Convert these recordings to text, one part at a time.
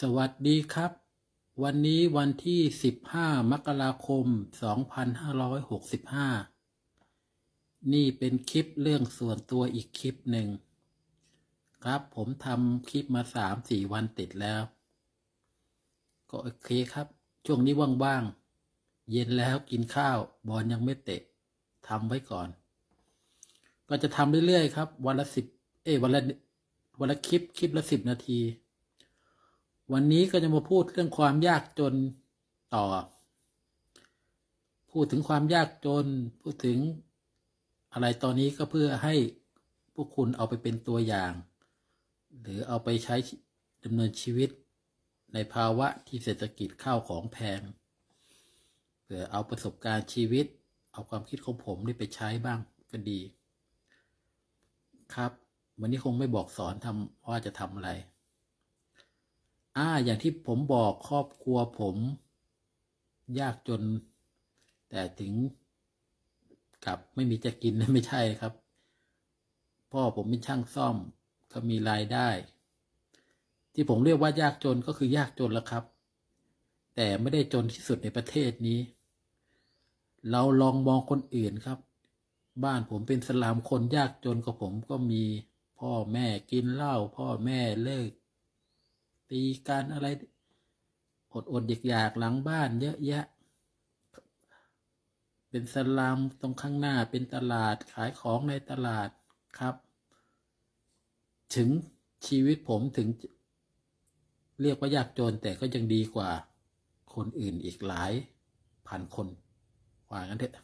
สวัสดีครับ วันนี้วันที่ 15 มกราคม 2565 นี่เป็นคลิปเรื่องส่วนตัวอีกคลิปหนึ่ง ครับผมทำคลิปมา 3-4 วันติดแล้ว ก็โอเคครับ ช่วงนี้ว่างๆ เย็นแล้วกินข้าว บอลยังไม่เตะทำไว้ก่อน ก็จะทำเรื่อยๆ ครับ วันละสิบเอ้วันละวันละคลิป คลิปละสิบนาที วันนี้ก็จะมาพูดเรื่องความยากจนต่อ พูดถึงความยากจน พูดถึงอะไรตอนนี้ก็เพื่อให้พวกคุณเอาไปเป็นตัวอย่าง หรือเอาไปใช้ดำเนินชีวิตในภาวะที่เศรษฐกิจข้าวของแพงเผื่อเอาประสบการณ์ชีวิต เอาความคิดของผมนี่ไปใช้บ้างก็ดี ครับ วันนี้คงไม่บอกสอนทำว่าจะทำอะไร อ่า อย่างที่ผมบอกครอบครัวผม ยากจน แต่ถึงกับไม่มีจะกินไม่ใช่ครับ พ่อผมเป็นช่างซ่อมก็มีรายได้ ที่ผมเรียกว่ายากจนก็คือยากจนแล้วครับ แต่ไม่ได้จนที่สุดในประเทศนี้ เราลองมองคนอื่นครับ บ้านผมเป็นสลามคนยากจนกับผมก็มี พ่อแม่กินเหล้าพ่อแม่เลิก ตีกันอะไร อดอดอยากอยากๆหลังบ้าน เยอะแยะ เป็นสลามตรงข้างหน้าเป็นตลาดขายของในตลาดครับ ถึงชีวิตผมถึง เรียกว่ายากจนแต่ก็ยังดีกว่า คนอื่นอีกหลายพันคนว่างั้นเถอะ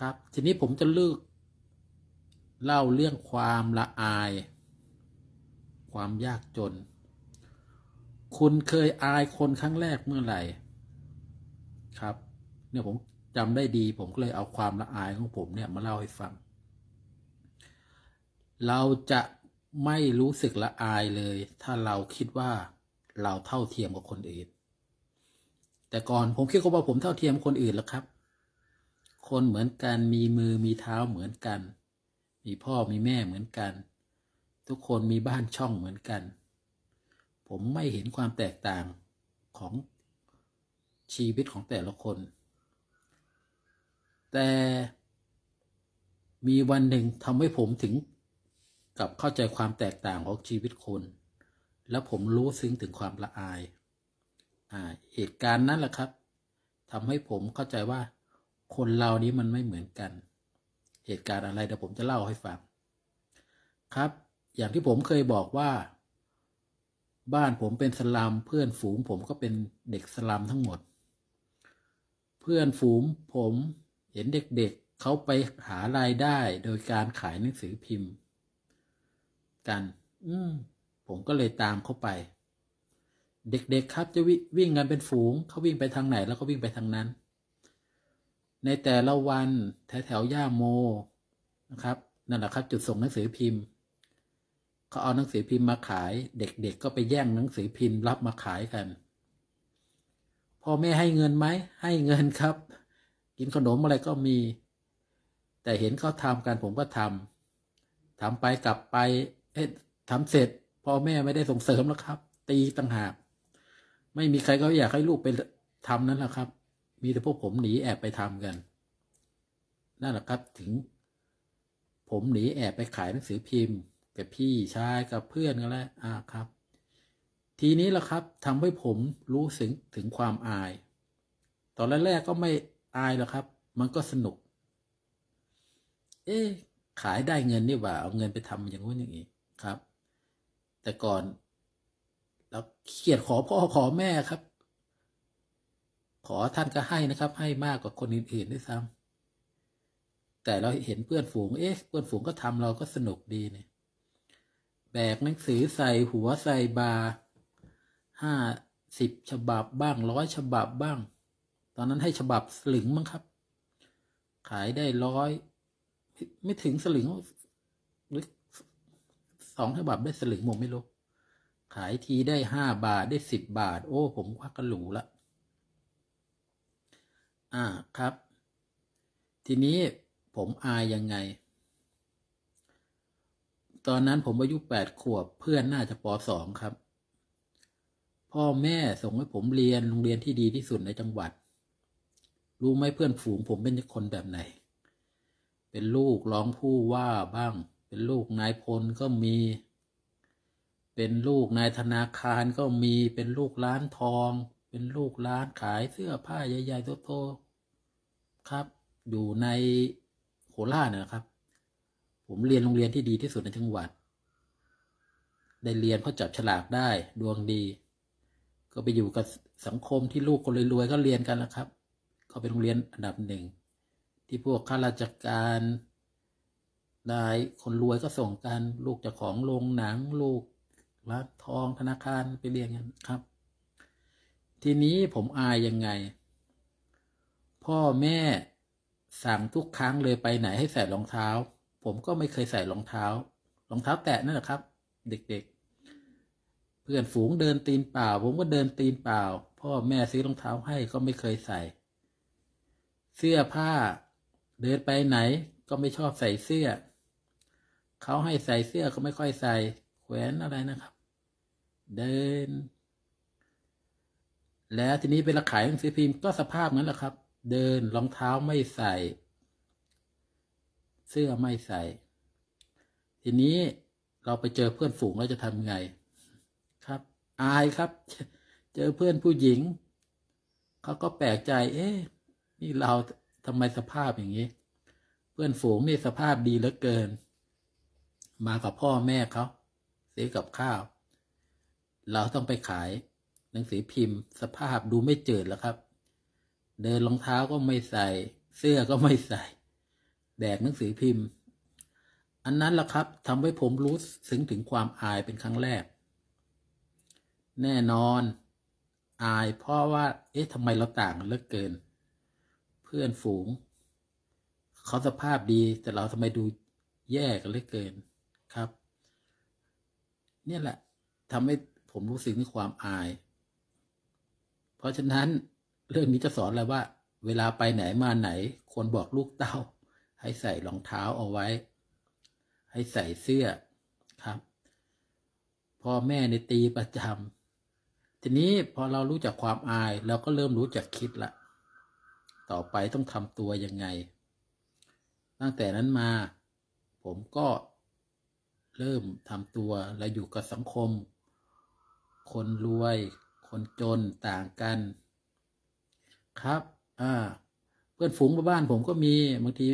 ครับ ทีนี้ผมจะเลือกเล่าเรื่องความละอาย ความยากจน คุณเคยอายคนครั้งแรกเมื่อไหร่ ครับ เนี่ยผมจำได้ดี ผมก็เลยเอาความละอายของผมเนี่ยมาเล่าให้ฟัง เราจะไม่รู้สึกละอายเลย ถ้าเราคิดว่าเราเท่าเทียมกับคนอื่น แต่ก่อนผมคิดว่าผมเท่าเทียมคนอื่นแล้วครับ คนเหมือนกันมีมือมีเท้าเหมือนกัน มีพ่อมีแม่เหมือนกัน ทุกคนมีบ้านช่องเหมือนกัน ผมไม่เห็นความแตกต่างของชีวิตของแต่ละคน แต่มีวันหนึ่งทำให้ผมถึงกับเข้าใจความแตกต่างของชีวิตคน แล้วผมรู้ซึ้งถึงความละอายอ่าเหตุการณ์นั้นแหละครับทำให้ผมเข้าใจว่าคนเรานี้มันไม่เหมือนกัน เหตุการณ์อะไรเดี๋ยวผมจะเล่าให้ฟัง ครับ อย่างที่ผมเคยบอกว่า บ้านผมเป็นสลัมเพื่อนฝูงผมก็เป็นเด็กสลัมทั้งหมด เพื่อนฝูงผมเห็นเด็กๆเขาไปหารายได้โดยการขายหนังสือพิมพ์ กัน อืมผมก็เลยตามเขาไป เด็กๆครับจะวิวิ่งกันเป็นฝูงเขาวิ่งไปทางไหนแล้วก็วิ่งไปทางนั้น ในแต่ละวันแถวๆย่าโมนะครับนั่นแหละครับ จุดส่งหนังสือพิมพ์ เขาเอาหนังสือพิมพ์มาขาย เด็กๆก็ไปแย่งหนังสือพิมพ์รับมาขายกันพ่อแม่ให้เงินไหมให้เงินครับ กินขนมอะไรก็มี แต่เห็นเขาทำกันผมก็ทำทำไปกลับไปเอ๊ะทำเสร็จพ่อแม่ไม่ได้ส่งเสริมแล้วครับ ตีต่างหาก ไม่มีใครก็อยากให้ลูกไปทำนั่นแหละครับ มีแต่พวกผมหนีแอบไปทำกันนั่นแหละครับถึง ผมหนีแอบไปขายหนังสือพิมพ์ กับพี่ชายกับเพื่อนกันแล้วอ่าครับ ทีนี้แหละครับทำให้ผมรู้สึงถึงความอาย ตอนแรกๆก็ไม่อายหรอกครับ มันก็สนุก เอ๊ะขายได้เงินนี่หว่าเอาเงินไปทำอย่างนู้นอย่างนี้ครับ แต่ก่อนเราเขียดขอพ่อขอแม่ครับ ขอท่านก็ให้นะครับ ให้มากกว่าคนอื่นๆด้วยซ้ำแต่เราเห็นเพื่อนฝูง เอ๊ะ เพื่อนฝูงก็ทำเราก็สนุกดีเนี่ย แบกหนังสือใส่หัวใส่บาห้าสิบฉบับบ้างร้อยฉบับบ้าง ตอนนั้นให้ฉบับสลึงมั้งครับ ขายได้ร้อยไม่ถึงสลึงหรือสองฉบับได้สลึงผมไม่รู้ขายทีได้ห้าบาทได้สิบบาท โอ้ ผมว่าก็หรูละอ่าครับ ทีนี้ผมอายยังไง ตอนนั้นผมอายุแปดขวบเพื่อนน่าจะปสองครับ พ่อแม่ส่งให้ผมเรียนโรงเรียนที่ดีที่สุดในจังหวัด รู้ไหมเพื่อนฝูงผมเป็นคนแบบไหน เป็นลูกร้องผู้ว่าบ้าง เป็นลูกนายพลก็มี เป็นลูกนายธนาคารก็มี เป็นลูกร้านทอง เป็นลูกร้านขายเสื้อผ้าใหญ่ๆโตๆครับ อยู่ในโคราชเนยนะครับ ผมเรียนโรงเรียนที่ดีที่สุดในจังหวัด ได้เรียนเพราะจับฉลากได้ดวงดี ก็ไปอยู่กับสังคมที่ลูกคนรวยๆก็เรียนกันแล้วครับ ก็เป็นโรงเรียนอันดับหนึ่ง ที่พวกข้าราชการนายคนรวยก็ส่งกันลูกจ้าของโรงหนังลูกร้านทองธนาคารไปเรียนกันครับ ทีนี้ผมอายยังไง พ่อแม่สั่งทุกครั้งเลยไปไหนให้ใส่รองเท้า ผมก็ไม่เคยใส่รองเท้า รองเท้าแตะนั่นแหละครับ เด็กๆ เพื่อนฝูงเดินตีนเปล่า ผมก็เดินตีนเปล่า พ่อแม่ซื้อรองเท้าให้ก็ไม่เคยใส่ เสื้อผ้า เดินไปไหนก็ไม่ชอบใส่เสื้อ เขาให้ใส่เสื้อก็ไม่ค่อยใส่ แขวนอะไรนะครับ เดิน แล้วทีนี้เวลาขายหนังสือพิมพ์ก็สภาพนั้นแหละครับ เดินรองเท้าไม่ใส่ เสื้อไม่ใส่ ทีนี้เราไปเจอเพื่อนฝูงเราจะทำไงครับ อายครับ เจอเพื่อนผู้หญิงเขาก็แปลกใจ เอ๊ะนี่เราทำไมสภาพอย่างนี้ เพื่อนฝูงนี่สภาพดีเหลือเกิน มากับพ่อแม่เขาซื้อกับข้าว เราต้องไปขายหนังสือพิมพ์ สภาพดูไม่เจิดแล้วครับ เดินรองเท้าก็ไม่ใส่ เสื้อก็ไม่ใส่ แดกหนังสือพิมพ์ อันนั้นแหละครับทำให้ผมรู้สึงถึงความอายเป็นครั้งแรก แน่นอน อายเพราะว่า เอ๊ะทำไมเราต่างกันเหลือเกิน เพื่อนฝูง เขาสภาพดีแต่เราทำไมดูแย่กันเหลือเกินครับ เนี่ยแหละทำให้ผมรู้สึกถึงความอาย เพราะฉะนั้นเรื่องนี้จะสอนอะไรว่า เวลาไปไหนมาไหน ควรบอกลูกเต้า ให้ใส่รองเท้าเอาไว้ ให้ใส่เสื้อครับ พ่อแม่ในตีประจำทีนี้พอเรารู้จักความอาย เราก็เริ่มรู้จักคิดละ ต่อไปต้องทำตัวยังไง ตั้งแต่นั้นมา ผมก็เริ่มทำตัวและอยู่กับสังคม คนรวย คนจนต่างกัน ครับ อ่า เพื่อนฝูงมาบ้านผมก็มีบางที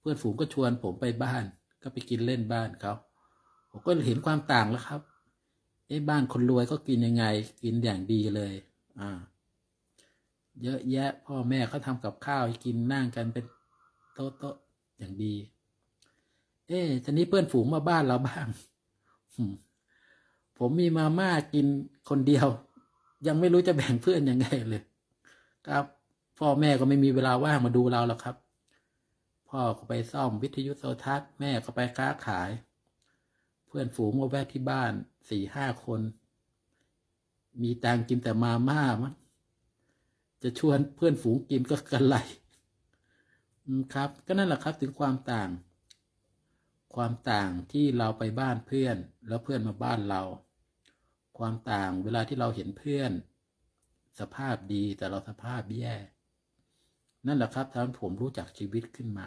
เพื่อนฝูงก็ชวนผมไปบ้าน ก็ไปกินเล่นบ้านเขาผมก็เห็นความต่างแล้วครับไอ้บ้านคนรวยก็กินยังไง กินอย่างดีเลย อ่า เยอะแยะ พ่อแม่เขาทำกับข้าวให้กินนั่งกันเป็นโต๊ะโต๊ะอย่างดี เอ๊ะทีนี้เพื่อนฝูงมาบ้านเราบ้างผมมีมาม่ากินคนเดียว ยังไม่รู้จะแบ่งเพื่อนยังไงเลย ครับ พ่อแม่ก็ไม่มีเวลาว่างมาดูเราหรอกครับ พ่อก็ไปซ่อมวิทยุโทรทัศน์แม่ก็ไปค้าขาย เพื่อนฝูงมาแวะที่บ้านสี่ห้าคน มีตังกินแต่มาม่ามั้งจะชวนเพื่อนฝูงกินก็กันไหลอืมครับ ก็นั่นแหละครับถึงความต่าง ความต่างที่เราไปบ้านเพื่อนแล้วเพื่อนมาบ้านเรา ความต่างเวลาที่เราเห็นเพื่อน สภาพดีแต่เราสภาพแย่ นั่นแหละครับทำให้ผมรู้จักชีวิตขึ้นมา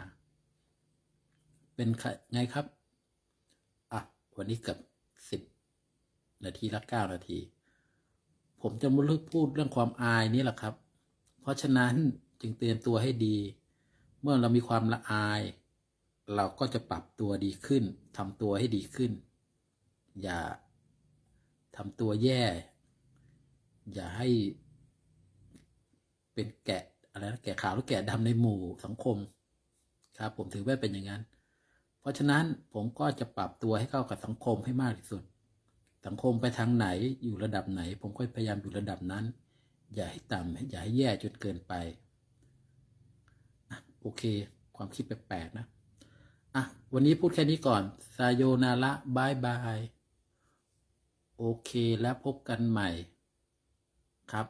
เป็นไงครับ อะ วันนี้เกับสิบนาทีละเก้านาที ผมจะมาเลือกพูดเรื่องความอายนี่แหละครับ เพราะฉะนั้นจึงเตรียมตัวให้ดี เมื่อเรามีความละอาย เราก็จะปรับตัวดีขึ้นทำตัวให้ดีขึ้น อย่าทำตัวแย่ อย่าให้เป็นแกะ อะไรนะแกะขาวหรือแกะดำในหมู่สังคมครับ ผมถือว่าเป็นอย่างนั้น เพราะฉะนั้นผมก็จะปรับตัวให้เข้ากับสังคมให้มากที่สุด สังคมไปทางไหนอยู่ระดับไหน ผมก็พยายามอยู่ระดับนั้น อย่าให้ต่ำอย่าให้แย่จนเกินไปอะโอเค ความคิดแปลกๆนะอะวันนี้พูดแค่นี้ก่อนซาโยนาระบายบาย โอเคแล้วพบกันใหม่ครับ